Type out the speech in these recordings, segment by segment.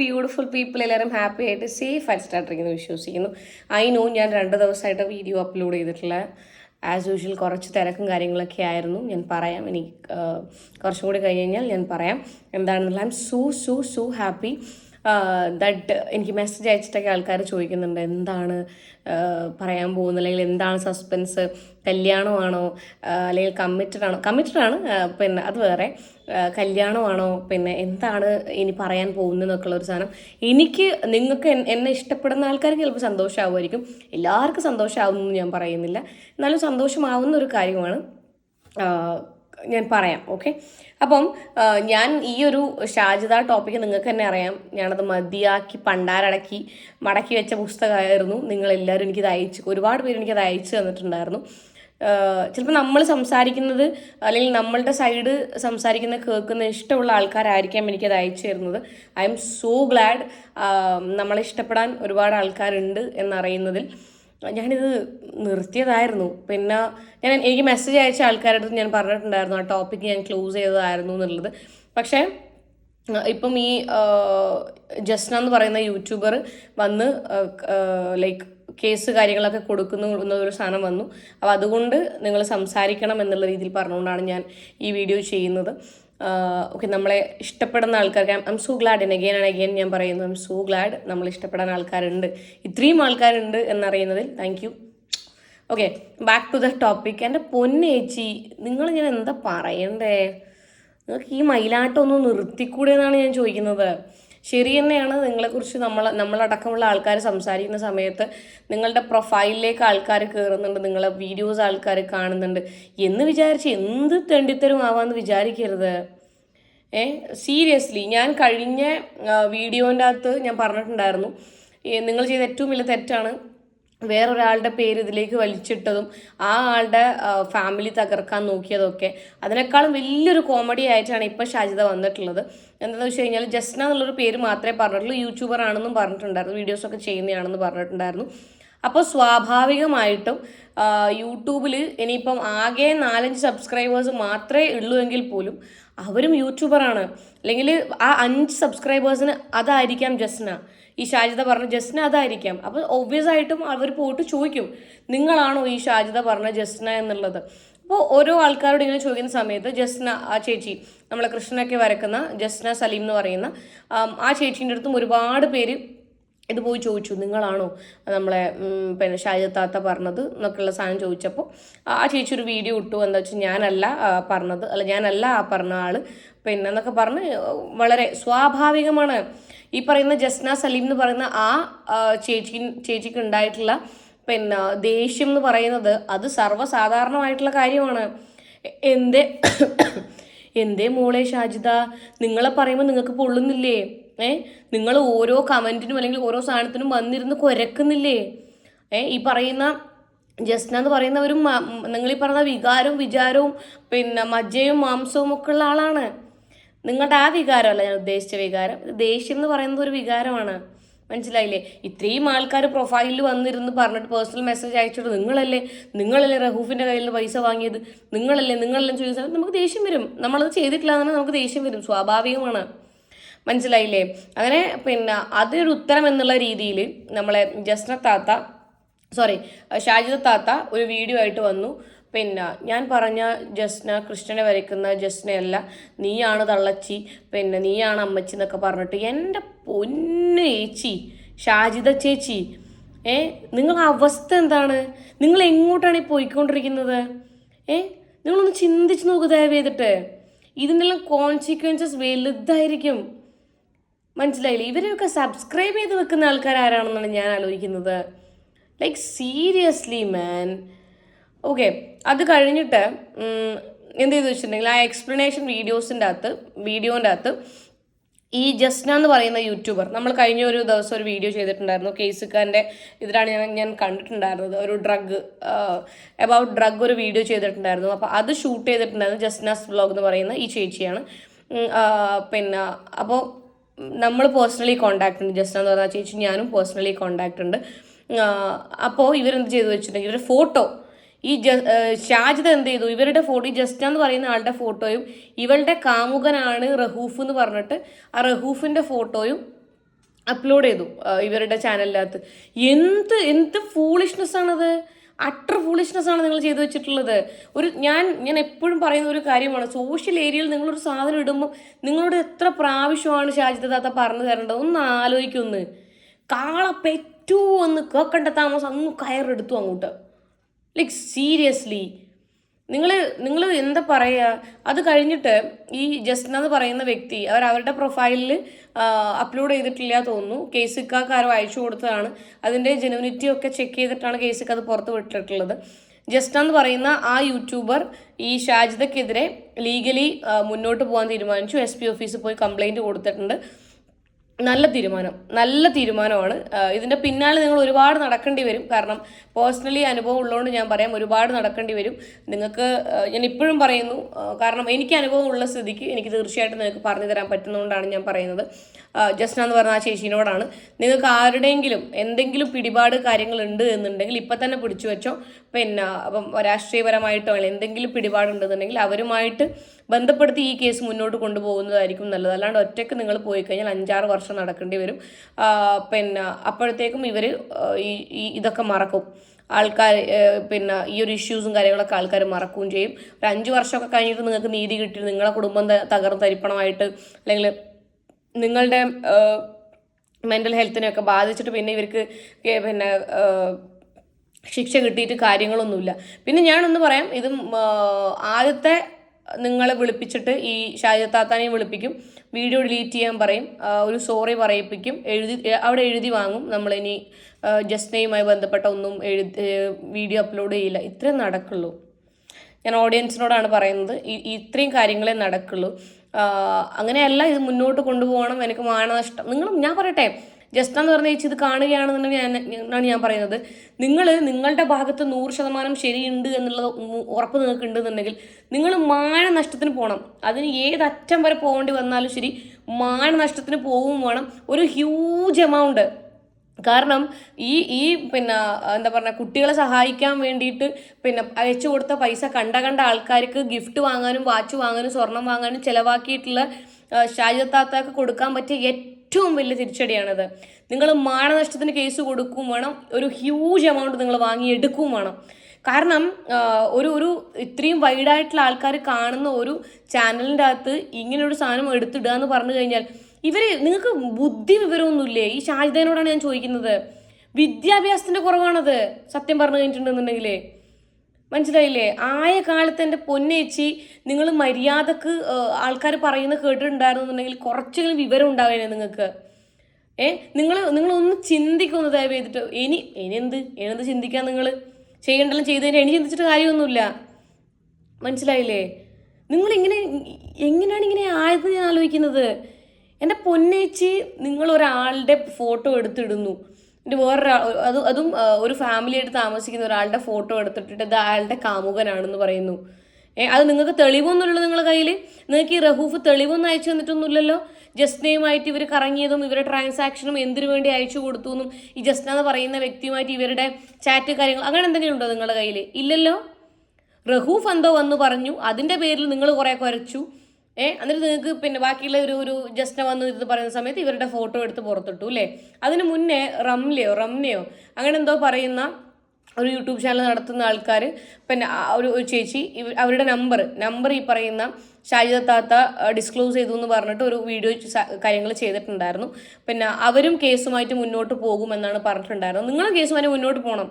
Beautiful people എല്ലാവരും happy ആയിട്ട് safe ആയിട്ട് സ്റ്റാർട്ടിരിക്കുന്നു വിശ്വസിക്കുന്നു. ഐ നോ ഞാൻ രണ്ട് ദിവസമായിട്ട് വീഡിയോ അപ്ലോഡ് ചെയ്തിട്ടില്ല ആസ് യൂഷ്വൽ കുറച്ച് തിരക്കും കാര്യങ്ങളൊക്കെ ആയിരുന്നു. ഞാൻ പറയാം. എനിക്ക് കുറച്ചും കൂടി കഴിഞ്ഞ് കഴിഞ്ഞാൽ ഞാൻ പറയാം. എന്താണെന്നുള്ള I'm so so so happy that എനിക്ക് മെസ്സേജ് അയച്ചിട്ടൊക്കെ ആൾക്കാർ ചോദിക്കുന്നുണ്ട്. എന്താണ് പറയാൻ പോകുന്നത്? അല്ലെങ്കിൽ എന്താണ് സസ്പെൻസ് കല്യാണമാണോ? അല്ലെങ്കിൽ കമ്മിറ്റഡ് ആണോ? കമ്മിറ്റഡ് ആണ് പിന്നെ അത് വേറെ. കല്യാണമാണോ? പിന്നെ എന്താണ് ഇനി പറയാൻ പോകുന്നതെന്നൊക്കെയുള്ള ഒരു സാധനം. എനിക്ക് നിങ്ങൾക്ക് എന്നെ ഇഷ്ടപ്പെടുന്ന ആൾക്കാർക്ക് ചിലപ്പോൾ സന്തോഷമാവുമായിരിക്കും എല്ലാവർക്കും സന്തോഷമാവുമെന്ന് ഞാൻ പറയുന്നില്ല. എന്നാലും സന്തോഷമാവുന്ന ഒരു കാര്യമാണ്. ഞാൻ പറയാം ഓക്കെ അപ്പം ഞാൻ ഈ ഒരു ഷാജിദ ടോപ്പിക്ക് നിങ്ങൾക്ക് തന്നെ അറിയാം. ഞാനത് മതിയാക്കി പണ്ടാരടക്കി മടക്കി വെച്ച പുസ്തകമായിരുന്നു. നിങ്ങളെല്ലാവരും എനിക്കത് അയച്ചു ഒരുപാട് പേര് എനിക്കത് അയച്ചു തന്നിട്ടുണ്ടായിരുന്നു. ചിലപ്പോൾ നമ്മൾ സംസാരിക്കുന്നത് അല്ലെങ്കിൽ നമ്മളുടെ സൈഡ് സംസാരിക്കുന്ന കേൾക്കുന്ന ഇഷ്ടമുള്ള ആൾക്കാരായിരിക്കാം എനിക്കത് അയച്ചു തരുന്നത്. ഐ എം സോ ഗ്ലാഡ് നമ്മളെ ഇഷ്ടപ്പെടാൻ ഒരുപാട് ആൾക്കാരുണ്ട് എന്നറിയുന്നതിൽ. ഞാനിത് നിർത്തിയതായിരുന്നു. പിന്നെ ഞാൻ എനിക്ക് മെസ്സേജ് അയച്ച ആൾക്കാരുടെ അടുത്ത് ഞാൻ പറഞ്ഞിട്ടുണ്ടായിരുന്നു ആ ടോപ്പിക്ക് ഞാൻ ക്ലോസ് ചെയ്തതായിരുന്നു എന്നുള്ളത്. പക്ഷേ ഇപ്പം ഈ ജസ്ന എന്ന് പറയുന്ന യൂട്യൂബർ വന്ന് ലൈക്ക് കേസ് കാര്യങ്ങളൊക്കെ കൊടുക്കുന്നു എന്നൊരു സാധനം വന്നു. അപ്പോൾ അതുകൊണ്ട് നിങ്ങൾ സംസാരിക്കണം എന്നുള്ള രീതിയിൽ പറഞ്ഞുകൊണ്ടാണ് ഞാൻ ഈ വീഡിയോ ചെയ്യുന്നത്. ഓക്കെ നമ്മളെ ഇഷ്ടപ്പെടുന്ന ആൾക്കാർക്ക് I'm so glad in again and again ഞാൻ പറയുന്നു ഐ എം സോ ഗ്ലാഡ് നമ്മൾ ഇഷ്ടപ്പെടാൻ ആൾക്കാരുണ്ട്. ഇത്രയും ആൾക്കാരുണ്ട് എന്നറിയുന്നതിൽ thank you okay back to the topic എന്റെ പൊന്നേച്ചി ഞാൻ എന്താ പറയണ്ടേ? നിങ്ങൾക്ക് ഈ മയിലാട്ടം ഒന്ന് നിർത്തിക്കൂടെ എന്നാണ് ഞാൻ ചോദിക്കുന്നത്. ശരി തന്നെയാണ് നിങ്ങളെക്കുറിച്ച് നമ്മൾ നമ്മളടക്കമുള്ള ആൾക്കാർ സംസാരിക്കുന്ന സമയത്ത് നിങ്ങളുടെ പ്രൊഫൈലിലേക്ക് ആൾക്കാർ കയറുന്നുണ്ട് നിങ്ങളെ വീഡിയോസ് ആൾക്കാർ കാണുന്നുണ്ട്. എന്ന് വിചാരിച്ച് എന്ത് തെണ്ടിത്തരും ആവാന്ന് വിചാരിക്കരുത്. ഏ സീരിയസ്ലി ഞാൻ കഴിഞ്ഞ വീഡിയോന്റെ അകത്ത് ഞാൻ പറഞ്ഞിട്ടുണ്ടായിരുന്നു നിങ്ങൾ ചെയ്ത ഏറ്റവും വലിയ തെറ്റാണ് വേറൊരാളുടെ പേര് ഇതിലേക്ക് വലിച്ചിട്ടതും ആ ആളുടെ ഫാമിലി തകർക്കാൻ നോക്കിയതൊക്കെ. അതിനേക്കാളും വലിയൊരു കോമഡി ആയിട്ടാണ് ഇപ്പം ഷാജിദ വന്നിട്ടുള്ളത്. എന്താണെന്ന് വെച്ച് കഴിഞ്ഞാൽ ജസ്ന എന്നുള്ളൊരു പേര് മാത്രമേ പറഞ്ഞിട്ടുള്ളൂ. യൂട്യൂബർ ആണെന്നും പറഞ്ഞിട്ടുണ്ടായിരുന്നു. വീഡിയോസൊക്കെ ചെയ്യുന്നതാണെന്ന് പറഞ്ഞിട്ടുണ്ടായിരുന്നു. അപ്പോൾ സ്വാഭാവികമായിട്ടും യൂട്യൂബിൽ ഇനിയിപ്പം ആകെ നാലഞ്ച് സബ്സ്ക്രൈബേഴ്സ് മാത്രമേ ഉള്ളൂ എങ്കിൽ പോലും അവരും യൂട്യൂബറാണ് അല്ലെങ്കിൽ ആ അഞ്ച് സബ്സ്ക്രൈബേഴ്സിന് അതായിരിക്കാം ജസ്ന. ഈ ഷാജിത പറഞ്ഞ ജസ്ന അതായിരിക്കാം. അപ്പോൾ ഒബ്വിയസ് ആയിട്ടും അവർ പോയിട്ട് ചോദിക്കും നിങ്ങളാണോ ഈ ഷാജിത പറഞ്ഞ ജസ്ന എന്നുള്ളത്? അപ്പോൾ ഓരോ ആൾക്കാരോട് ഇങ്ങനെ ചോദിക്കുന്ന സമയത്ത് ജസ്ന ആ ചേച്ചി നമ്മളെ കൃഷ്ണനൊക്കെ വരക്കുന്ന ജസ്ന സലീം എന്ന് പറയുന്ന ആ ചേച്ചീന്റെ അടുത്തും ഒരുപാട് പേര് ഇത് പോയി ചോദിച്ചു നിങ്ങളാണോ നമ്മളെ പിന്നെ ഷാജിദ താത്ത പറഞ്ഞത്? എന്നൊക്കെയുള്ള സാധനം ചോദിച്ചപ്പോൾ ആ ചേച്ചി ഒരു വീഡിയോ ഇട്ടു എന്താ വെച്ചാൽ ഞാനല്ല പറഞ്ഞത് അല്ല ഞാനല്ല ആ പറഞ്ഞ ആൾ പിന്നെ എന്നൊക്കെ പറഞ്ഞ് വളരെ സ്വാഭാവികമാണ്. ഈ പറയുന്ന ജസ്ന സലീം എന്ന് പറയുന്ന ആ ചേച്ചി ചേച്ചിക്ക് ഉണ്ടായിട്ടുള്ള പിന്നെ ദേഷ്യം എന്ന് പറയുന്നത് അത് സർവസാധാരണമായിട്ടുള്ള കാര്യമാണ്. എന്തേ എന്തേ മോളെ ഷാജിദ നിങ്ങളെ പറയുമ്പോൾ നിങ്ങൾക്ക് പൊള്ളുന്നില്ലേ? ഏ നിങ്ങൾ ഓരോ കമന്റിനും അല്ലെങ്കിൽ ഓരോ സാധനത്തിനും വന്നിരുന്ന് കുരക്കുന്നില്ലേ? ഏ ഈ പറയുന്ന ജസ്ന എന്ന് പറയുന്നവരും നിങ്ങൾ ഈ പറഞ്ഞ വികാരവും വിചാരവും പിന്നെ മജ്ജയും മാംസവും ഒക്കെ ഉള്ള ആളാണ്. നിങ്ങളുടെ ആ വികാരമല്ല ഞാൻ ഉദ്ദേശിച്ച വികാരം. ദേഷ്യം എന്ന് പറയുന്നത് ഒരു വികാരമാണ്. മനസ്സിലായില്ലേ? ഇത്രയും ആൾക്കാർ പ്രൊഫൈലിൽ വന്നിരുന്ന് പറഞ്ഞിട്ട് പേഴ്സണൽ മെസ്സേജ് അയച്ചിട്ട് നിങ്ങളല്ലേ നിങ്ങളല്ലേ റഹൂഫിന്റെ കയ്യിൽ പൈസ വാങ്ങിയത്? നിങ്ങളല്ലേ നിങ്ങളല്ലേ ചോദിച്ച നമുക്ക് ദേഷ്യം വരും. നമ്മളത് ചെയ്തിട്ടില്ല എന്നാണ് നമുക്ക് ദേഷ്യം വരും. സ്വാഭാവികമാണ്. മനസ്സിലായില്ലേ? അങ്ങനെ പിന്നെ അതിനൊരു ഉത്തരം എന്നുള്ള രീതിയിൽ നമ്മളെ ജസ്ന താത്ത സോറി ഷാജിദ താത്ത ഒരു വീഡിയോ ആയിട്ട് വന്നു. പിന്നെ ഞാൻ പറഞ്ഞ ജസ്ന കൃഷ്ണനെ വരയ്ക്കുന്ന ജസ്നയല്ല നീയാണ് തള്ളച്ചി പിന്നെ നീയാണ് അമ്മച്ചി എന്നൊക്കെ പറഞ്ഞിട്ട് എന്റെ പൊന്നു ചേച്ചി ഷാജിദ ചേച്ചി ഏ നിങ്ങൾ അവസ്ഥ എന്താണ്? നിങ്ങൾ എങ്ങോട്ടാണ് ഈ പോയിക്കൊണ്ടിരിക്കുന്നത്? ഏ നിങ്ങളൊന്ന് ചിന്തിച്ച് നോക്കുക ദയവ് ചെയ്തിട്ട്. ഇതിന്റെല്ലാം കോൺസിക്വൻസസ് വലുതായിരിക്കും. മനസ്സിലായില്ലേ? ഇവരെയൊക്കെ സബ്സ്ക്രൈബ് ചെയ്ത് വെക്കുന്ന ആൾക്കാർ ആരാണെന്നാണ് ഞാൻ ആലോചിക്കുന്നത്. ലൈക്ക് സീരിയസ്ലി മാൻ ഓക്കെ അത് കഴിഞ്ഞിട്ട് എന്ത് ചെയ്തു വെച്ചിട്ടുണ്ടെങ്കിൽ ആ എക്സ്പ്ലനേഷൻ വീഡിയോസിന്റെ അകത്ത് വീഡിയോന്റെ അകത്ത് ഈ ജസ്ന എന്ന് പറയുന്ന യൂട്യൂബർ നമ്മൾ കഴിഞ്ഞ ഒരു ദിവസം ഒരു വീഡിയോ ചെയ്തിട്ടുണ്ടായിരുന്നു. കേസുക്കാരന്റെ ഇതിലാണ് ഞാൻ ഞാൻ കണ്ടിട്ടുണ്ടായിരുന്നത്. ഒരു ഡ്രഗ് അബൌട്ട് ഡ്രഗ് ഒരു വീഡിയോ ചെയ്തിട്ടുണ്ടായിരുന്നു. അപ്പോൾ അത് ഷൂട്ട് ചെയ്തിട്ടുണ്ടായിരുന്നു ജസ്നാസ് വ്ലോഗ് എന്ന് പറയുന്ന ഈ ചേച്ചിയാണ്. പിന്നെ അപ്പോൾ നമ്മൾ പേഴ്സണലി കോണ്ടാക്ട് ഉണ്ട്. ജസ്ന എന്ന് പറഞ്ഞ ചേച്ചി ഞാനും പേഴ്സണലി കോണ്ടാക്ട് ഉണ്ട്. അപ്പോൾ ഇവരെന്ത് ചെയ്തു വെച്ചിട്ടുണ്ടെങ്കിൽ ഇവർ ഫോട്ടോ ഈ ജ ഷാജിദ് എന്ത് ചെയ്തു? ഇവരുടെ ഫോട്ടോ ഈ ജസ്റ്റ് എന്ന് പറയുന്ന ആളുടെ ഫോട്ടോയും ഇവളുടെ കാമുകനാണ് റഹൂഫ് എന്ന് പറഞ്ഞിട്ട് ആ റഹൂഫിന്റെ ഫോട്ടോയും അപ്ലോഡ് ചെയ്തു ഇവരുടെ ചാനലിനകത്ത് എന്ത് എന്ത് ഫൂളിഷ്നെസ് ആണത്? അട്ടർ ഫൂളിഷ്നെസ് ആണ് നിങ്ങൾ ചെയ്തു വെച്ചിട്ടുള്ളത്. ഒരു ഞാൻ ഞാൻ എപ്പോഴും പറയുന്ന ഒരു കാര്യമാണ് സോഷ്യൽ ഏരിയയിൽ നിങ്ങളൊരു സാധനം ഇടുമ്പോൾ നിങ്ങളോട് എത്ര പ്രാവശ്യമാണ് ഷാജിദ് താത്ത പറഞ്ഞു തരേണ്ടത്? ഒന്ന് ആലോചിക്കൊന്ന് കാള പെറ്റു എന്ന് കേക്കണ്ട താമസം അങ്ങ് കയറെടുത്തു അങ്ങോട്ട്. ലൈക്ക് സീരിയസ്ലി നിങ്ങൾ നിങ്ങൾ എന്താ പറയുക അത് കഴിഞ്ഞിട്ട് ഈ ജസ്ന എന്ന് പറയുന്ന വ്യക്തി അവർ അവരുടെ പ്രൊഫൈലിൽ അപ്ലോഡ് ചെയ്തിട്ടില്ല തോന്നുന്നു. കേസിക്കാർക്ക് ആരോ അയച്ചു കൊടുത്തതാണ്. അതിന്റെ ജെനുവിനിറ്റി ഒക്കെ ചെക്ക് ചെയ്തിട്ടാണ് കേസിക്ക് അത് പുറത്ത് വിട്ടിട്ടുള്ളത്. ജസ്ന എന്ന് പറയുന്ന ആ യൂട്യൂബർ ഈ ഷാജിദക്കെതിരെ ലീഗലി മുന്നോട്ട് പോകാൻ തീരുമാനിച്ചു. എസ് പി ഓഫീസിൽ പോയി കംപ്ലൈന്റ് കൊടുത്തിട്ടുണ്ട്. നല്ല തീരുമാനം നല്ല തീരുമാനമാണ്. ഇതിന്റെ പിന്നാലെ നിങ്ങൾ ഒരുപാട് നടക്കേണ്ടി വരും. കാരണം പേഴ്സണലി അനുഭവം ഉള്ളതുകൊണ്ട് ഞാൻ പറയാം ഒരുപാട് നടക്കേണ്ടി വരും. നിങ്ങൾക്ക് ഞാൻ ഇപ്പോഴും പറയുന്നു കാരണം എനിക്ക് അനുഭവം ഉള്ള സ്ഥിതിക്ക് എനിക്ക് തീർച്ചയായിട്ടും നിങ്ങൾക്ക് പറഞ്ഞു തരാൻ പറ്റുന്നതുകൊണ്ടാണ് ഞാൻ പറയുന്നത്. ജസ്ന എന്ന് പറഞ്ഞ ആ ചേച്ചീനോടാണ്. നിങ്ങൾക്ക് ആരുടെയെങ്കിലും എന്തെങ്കിലും പിടിപാട് കാര്യങ്ങളുണ്ട് എന്നുണ്ടെങ്കിൽ ഇപ്പം തന്നെ പിടിച്ചു വെച്ചോ പിന്നെ അപ്പം രാഷ്ട്രീയപരമായിട്ടോ അല്ലെങ്കിൽ എന്തെങ്കിലും പിടിപാടുണ്ടെന്നുണ്ടെങ്കിൽ അവരുമായിട്ട് ബന്ധപ്പെടുത്തി ഈ കേസ് മുന്നോട്ട് കൊണ്ടുപോകുന്നതായിരിക്കും നല്ലത്. അല്ലാണ്ട് ഒറ്റയ്ക്ക് നിങ്ങൾ പോയി കഴിഞ്ഞാൽ അഞ്ചാറ് വർഷം നടക്കേണ്ടി വരും. പിന്നെ അപ്പോഴത്തേക്കും ഇവർ ഈ ഇതൊക്കെ മറക്കും. ആൾക്കാർ പിന്നെ ഈ ഒരു ഇഷ്യൂസും കാര്യങ്ങളൊക്കെ ആൾക്കാർ മറക്കുകയും ചെയ്യും. ഒരു അഞ്ച് വർഷമൊക്കെ കഴിഞ്ഞിട്ട് നിങ്ങൾക്ക് നീതി കിട്ടി നിങ്ങളെ കുടുംബം തകർന്ന് തരിപ്പണമായിട്ട് അല്ലെങ്കിൽ നിങ്ങളുടെ മെന്റൽ ഹെൽത്തിനെയൊക്കെ ബാധിച്ചിട്ട് പിന്നെ ഇവർക്ക് പിന്നെ ശിക്ഷ കിട്ടിയിട്ട് കാര്യങ്ങളൊന്നുമില്ല. പിന്നെ ഞാനൊന്ന് പറയാം ഇത് ആദ്യത്തെ നിങ്ങളെ വിളിപ്പിച്ചിട്ട് ഈ ഷാജി താത്താനെയും വിളിപ്പിക്കും. വീഡിയോ ഡിലീറ്റ് ചെയ്യാൻ പറയും. ഒരു സോറി പറയിപ്പിക്കും. എഴുതി അവിടെ എഴുതി വാങ്ങും. നമ്മളിനി ജസ്നയുമായി ബന്ധപ്പെട്ട ഒന്നും എഴുതി വീഡിയോ അപ്ലോഡ് ചെയ്യില്ല. ഇത്രയും നടക്കുള്ളൂ. ഞാൻ ഓഡിയൻസിനോടാണ് പറയുന്നത്. ഇത്രയും കാര്യങ്ങളെ നടക്കുള്ളൂ. അങ്ങനെയല്ല ഇത് മുന്നോട്ട് കൊണ്ടുപോകണം. എനിക്ക് മാനനഷ്ടം. നിങ്ങളും ഞാൻ പറയട്ടെ ജസ്റ്റ് എന്ന് പറഞ്ഞ ചേച്ചി ഇത് കാണുകയാണെന്നുണ്ടെങ്കിൽ ഞാൻ ഞാൻ പറയുന്നത്. നിങ്ങൾ നിങ്ങളുടെ ഭാഗത്ത് നൂറ് ശതമാനം ശരിയുണ്ട് എന്നുള്ളത് ഉറപ്പ് നിങ്ങൾക്ക് ഉണ്ടെന്നുണ്ടെങ്കിൽ നിങ്ങൾ മാനനഷ്ടത്തിന് പോകണം അതിന് ഏതറ്റം വരെ പോകേണ്ടി വന്നാലും ശരി മാന നഷ്ടത്തിന് പോവും വേണം. ഒരു ഹ്യൂജ് എമൗണ്ട് കാരണം ഈ ഈ പിന്നെ എന്താ പറയുക കുട്ടികളെ സഹായിക്കാൻ വേണ്ടിയിട്ട് പിന്നെ അയച്ചു കൊടുത്ത പൈസ കണ്ട കണ്ട ആൾക്കാർക്ക് ഗിഫ്റ്റ് വാങ്ങാനും വാച്ച് വാങ്ങാനും സ്വർണം വാങ്ങാനും ചിലവാക്കിയിട്ടുള്ള ഷാജിദത്താത്തക്ക് കൊടുക്കാൻ പറ്റിയ ഏറ്റവും വലിയ തിരിച്ചടിയാണത്. നിങ്ങൾ മാനനഷ്ടത്തിന് കേസ് കൊടുക്കും വേണം ഒരു ഹ്യൂജ് എമൗണ്ട് നിങ്ങൾ വാങ്ങി എടുക്കും വേണം. കാരണം ഒരു ഒരു ഇത്രയും വൈഡായിട്ടുള്ള ആൾക്കാർ കാണുന്ന ഒരു ചാനലിന്റെ അകത്ത് ഇങ്ങനെ ഒരു സാധനം എടുത്തിടുക എന്ന് പറഞ്ഞു കഴിഞ്ഞാൽ ഇവർ നിങ്ങൾക്ക് ബുദ്ധി വിവരമൊന്നുമില്ലേ? ഈ ഷാജിദേനോടാണ് ഞാൻ ചോദിക്കുന്നത്. വിദ്യാഭ്യാസത്തിന്റെ കുറവാണത് സത്യം പറഞ്ഞു കഴിഞ്ഞിട്ടുണ്ടെന്നുണ്ടെങ്കിലേ. മനസ്സിലായില്ലേ? ആയ കാലത്ത് എന്റെ പൊന്നേച്ചി നിങ്ങൾ മര്യാദയ്ക്ക് ആൾക്കാർ പറയുന്ന കേട്ടിട്ടുണ്ടായിരുന്നുണ്ടെങ്കിൽ കുറച്ചെങ്കിലും വിവരം ഉണ്ടാവേനെ നിങ്ങൾക്ക്. ഏ നിങ്ങൾ നിങ്ങളൊന്ന് ചിന്തിക്കൊന്ന് ദയവ് ചെയ്തിട്ട്. ഇനി ഇനി എന്ത്? ഇനി ചിന്തിക്കാൻ നിങ്ങൾ? ചെയ്യേണ്ടല്ലോ ചെയ്തതിന് ഇനി ചിന്തിച്ചിട്ട് കാര്യമൊന്നുമില്ല. മനസ്സിലായില്ലേ? നിങ്ങൾ ഇങ്ങനെ എങ്ങനെയാണ് ഇങ്ങനെ ആയത് ഞാൻ ആലോചിക്കുന്നത്? എന്റെ പൊന്നേച്ചി നിങ്ങൾ ഒരാളുടെ ഫോട്ടോ എടുത്തിടുന്നു. എന്റെ വേറൊരാൾ അത് അതും ഒരു ഫാമിലിയായിട്ട് താമസിക്കുന്ന ഒരാളുടെ ഫോട്ടോ എടുത്തിട്ടിട്ട് ഇത് അയാളുടെ കാമുകനാണെന്ന് പറയുന്നു. ഏ അത് നിങ്ങൾക്ക് തെളിവൊന്നുമില്ലല്ലോ നിങ്ങളുടെ കയ്യിൽ നിങ്ങൾക്ക് ഈ റഹൂഫ് തെളിവൊന്നും അയച്ചു തന്നിട്ടൊന്നുമില്ലല്ലോ? ജസ്നയുമായിട്ട് ഇവർ കറങ്ങിയതും ഇവരുടെ ട്രാൻസാക്ഷനും എന്തിനു വേണ്ടി അയച്ചു കൊടുത്തു എന്നും ഈ ജസ്ന എന്ന് പറയുന്ന വ്യക്തിയുമായിട്ട് ഇവരുടെ ചാറ്റ് കാര്യങ്ങൾ അങ്ങനെ എന്തെങ്കിലും ഉണ്ടോ നിങ്ങളുടെ കയ്യിൽ ഇല്ലല്ലോ? റഹൂഫ് എന്തോ വന്ന് പറഞ്ഞു അതിന്റെ പേരിൽ നിങ്ങൾ കുറേ കുരച്ചു. ഏ? എന്നിട്ട് നിങ്ങൾക്ക് പിന്നെ ബാക്കിയുള്ള ഒരു ഒരു ജസ്ന വന്ന് ഇത് പറയുന്ന സമയത്ത് ഇവരുടെ ഫോട്ടോ എടുത്ത് പുറത്തിട്ടു അല്ലേ? അതിന് മുന്നേ റംലയോ റംനയോ അങ്ങനെ എന്തോ പറയുന്ന ഒരു യൂട്യൂബ് ചാനൽ നടത്തുന്ന ആൾക്കാർ പിന്നെ ഒരു ചേച്ചി അവരുടെ നമ്പർ നമ്പർ ഈ പറയുന്ന ഷാജിദ താത്ത ഡിസ്ക്ലോസ് ചെയ്തു എന്ന് പറഞ്ഞിട്ട് ഒരു വീഡിയോ കാര്യങ്ങൾ ചെയ്തിട്ടുണ്ടായിരുന്നു. പിന്നെ അവരും കേസുമായിട്ട് മുന്നോട്ട് പോകുമെന്നാണ് പറഞ്ഞിട്ടുണ്ടായിരുന്നത്. നിങ്ങളും കേസുമായിട്ട് മുന്നോട്ട് പോകണം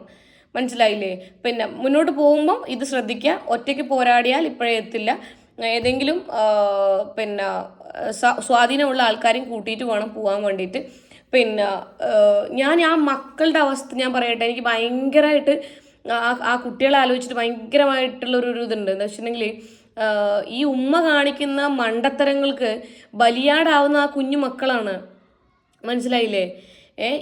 മനസ്സിലായില്ലേ? പിന്നെ മുന്നോട്ട് പോകുമ്പം ഇത് ശ്രദ്ധിക്കുക. ഒറ്റയ്ക്ക് പോരാടിയാൽ ഇപ്പോഴേ എത്തില്ല. ഏതെങ്കിലും പിന്നെ സ്വാ- സ്വാധീനമുള്ള ആൾക്കാരെയും കൂട്ടിയിട്ട് വേണം പോകാൻ വേണ്ടിയിട്ട്. പിന്നെ ഞാൻ ആ മക്കളുടെ അവസ്ഥ ഞാൻ പറയട്ടെ എനിക്ക് ഭയങ്കരമായിട്ട് ആ കുട്ടികളെ ആലോചിച്ചിട്ട് ഭയങ്കരമായിട്ടുള്ള ഒരു ഇതുണ്ട്. എന്താ വെച്ചിട്ടുണ്ടെങ്കിൽ ഈ ഉമ്മ കാണിക്കുന്ന മണ്ടത്തരങ്ങൾക്ക് ബലിയാടാവുന്ന ആ കുഞ്ഞു മക്കളാണ്. മനസ്സിലായില്ലേ?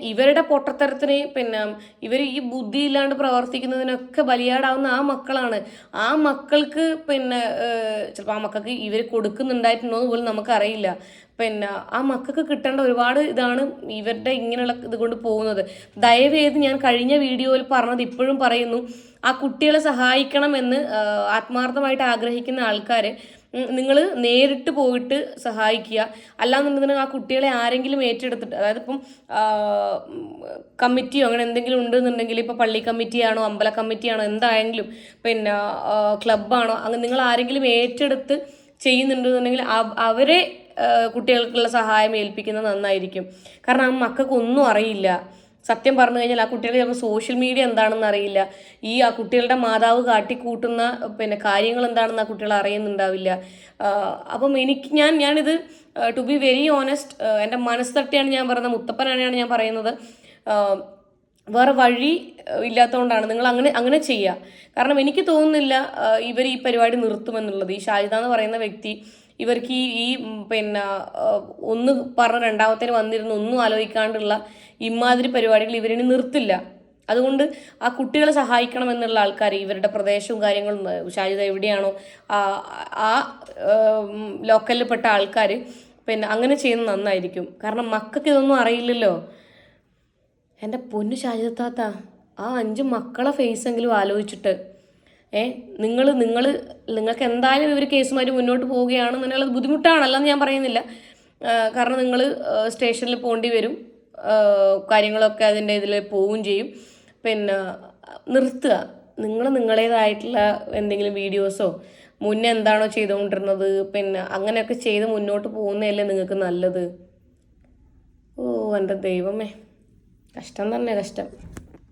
ഇവരുടെ പൊട്ടത്തരത്തിന് പിന്നെ ഇവർ ഈ ബുദ്ധി ഇല്ലാണ്ട് പ്രവർത്തിക്കുന്നതിനൊക്കെ ബലിയാടാവുന്ന ആ മക്കളാണ്. ആ മക്കൾക്ക് പിന്നെ ചിലപ്പോൾ ആ മക്കൾക്ക് ഇവർ കൊടുക്കുന്നുണ്ടായിട്ടുണ്ടോ എന്ന് പോലും നമുക്കറിയില്ല. പിന്നെ ആ മക്കൾക്ക് കിട്ടേണ്ട ഒരുപാട് ഇതാണ് ഇവരുടെ ഇങ്ങനെയുള്ള ഇത് കൊണ്ട് പോകുന്നത്. ദയവേത് ഞാൻ കഴിഞ്ഞ വീഡിയോയിൽ പറഞ്ഞത് ഇപ്പോഴും പറയുന്നു ആ കുട്ടികളെ സഹായിക്കണമെന്ന് ആത്മാർത്ഥമായിട്ട് ആഗ്രഹിക്കുന്ന ആൾക്കാർ നിങ്ങൾ നേരിട്ട് പോയിട്ട് സഹായിക്കുക. അല്ലാന്നുണ്ടെങ്കിൽ ആ കുട്ടികളെ ആരെങ്കിലും ഏറ്റെടുത്തിട്ട് അതായത് ഇപ്പം കമ്മിറ്റിയോ അങ്ങനെ എന്തെങ്കിലും ഉണ്ടെന്നുണ്ടെങ്കിൽ ഇപ്പോൾ പള്ളി കമ്മിറ്റിയാണോ അമ്പല കമ്മിറ്റിയാണോ എന്തായെങ്കിലും പിന്നെ ക്ലബ്ബാണോ അങ്ങനെ നിങ്ങൾ ആരെങ്കിലും ഏറ്റെടുത്ത് ചെയ്യുന്നുണ്ടെന്നുണ്ടെങ്കിൽ അവരെ കുട്ടികൾക്കുള്ള സഹായം ഏൽപ്പിക്കുന്നത് നന്നായിരിക്കും. കാരണം ആ മക്കൾക്ക് ഒന്നും അറിയില്ല. സത്യം പറഞ്ഞു കഴിഞ്ഞാൽ ആ കുട്ടികൾ ചിലപ്പോൾ സോഷ്യൽ മീഡിയ എന്താണെന്ന് അറിയില്ല. ഈ ആ കുട്ടികളുടെ മാതാവ് കാട്ടിക്കൂട്ടുന്ന പിന്നെ കാര്യങ്ങൾ എന്താണെന്ന് ആ കുട്ടികൾ അറിയുന്നുണ്ടാവില്ല. അപ്പം എനിക്ക് ഞാൻ ഞാനിത് ടു ബി വെരി ഓണസ്റ്റ് എന്റെ മനസ്സ് തട്ടിയാണ് ഞാൻ പറയുന്നത്. മുത്തപ്പനാണ് ഞാൻ പറയുന്നത്. വേറെ വഴി ഇല്ലാത്തതുകൊണ്ടാണ്. നിങ്ങൾ അങ്ങനെ അങ്ങനെ ചെയ്യുക. കാരണം എനിക്ക് തോന്നുന്നില്ല ഇവർ ഈ പരിപാടി നിർത്തുമെന്നുള്ളത്. ഈ ഷാജിദ എന്ന് പറയുന്ന വ്യക്തി ഇവർക്ക് ഈ ഈ പിന്നെ ഒന്ന് പറഞ്ഞ രണ്ടാമത്തേന് വന്നിരുന്ന് ഒന്നും ആലോചിക്കാണ്ടുള്ള ഇമാതിരി പരിപാടികൾ ഇവരിനി നിർത്തില്ല. അതുകൊണ്ട് ആ കുട്ടികളെ സഹായിക്കണം എന്നുള്ള ആൾക്കാർ ഇവരുടെ പ്രദേശവും കാര്യങ്ങളും ഷാജിത എവിടെയാണോ ആ ആ ലോക്കലിൽ പെട്ട ആൾക്കാർ പിന്നെ അങ്ങനെ ചെയ്യുന്നത് നന്നായിരിക്കും. കാരണം മക്കൾക്ക് ഇതൊന്നും അറിയില്ലല്ലോ. എന്റെ പൊന്നു ഷാജിദത്താത്ത ആ അഞ്ച് മക്കളെ ഫേസെങ്കിലും ആലോചിച്ചിട്ട് ഏ നിങ്ങൾ നിങ്ങൾ നിങ്ങൾക്ക് എന്തായാലും ഇവർ കേസുമായിട്ട് മുന്നോട്ട് പോവുകയാണെന്നുള്ളത് ബുദ്ധിമുട്ടാണ് അല്ലെന്ന് ഞാൻ പറയുന്നില്ല. കാരണം നിങ്ങൾ സ്റ്റേഷനിൽ പോകേണ്ടി വരും. കാര്യങ്ങളൊക്കെ അതിന്റെ ഇതിൽ പോവുകയും ചെയ്യും. പിന്നെ നിർത്തുക. നിങ്ങൾ നിങ്ങളേതായിട്ടുള്ള എന്തെങ്കിലും വീഡിയോസോ മുന്നേ എന്താണോ ചെയ്തുകൊണ്ടിരുന്നത് പിന്നെ അങ്ങനെയൊക്കെ ചെയ്ത് മുന്നോട്ട് പോകുന്നതല്ലേ നിങ്ങൾക്ക് നല്ലത്? ഓ എന്റെ ദൈവമേ. കഷ്ടം തന്നെ കഷ്ടം.